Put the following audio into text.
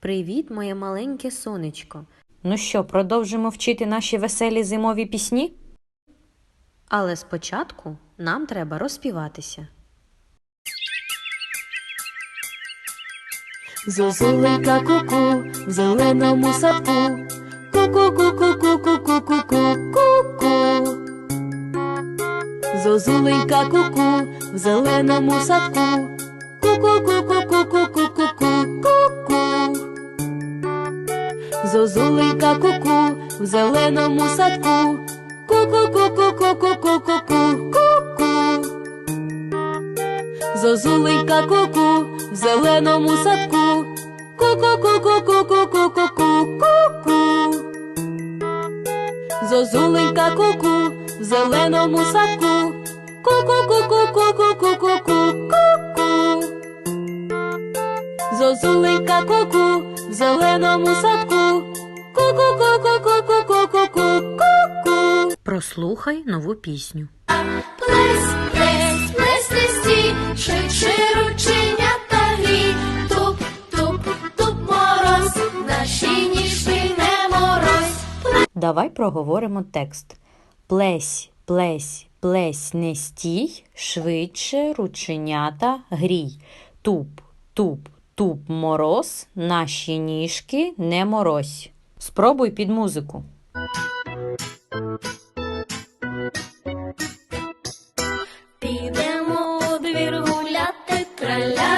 Привіт, моє маленьке сонечко. Ну що, продовжимо вчити наші веселі зимові пісні? Але спочатку нам треба розпіватися. Зозуленька куку в зеленому садку. Ку-ку-ку-ку-ку-ку-ку-ку-ку. Зозуленька куку в зеленому садку. Ку-ку-ку-ку-ку-ку-ку-ку-ку. Зозуленька куку в зеленому садку. Ку-ку-ку-ку-ку-ку-ку-ку-ку. Зозуленька куку в зеленому садку. Ку-ку-ку-ку-ку-ку-ку-ку-ку. Зозуленька куку в зеленому садку. Ку-ку-ку-ку-ку-ку-ку-ку-ку. Зозуленька куку в зеленому садку. Прослухай нову пісню. Плесь, плесь, плесь листі, швидше рученята грі. Туп, туп, туп мороз, наші ніжки не морозь. Давай проговоримо текст. Плесь, плесь, плесь, не стій, швидше рученята грій. Туп, туп, туп мороз, наші ніжки не морозь. Спробуй під музику. Підемо у двір гуляти, траля-ля-ля-ля-ля,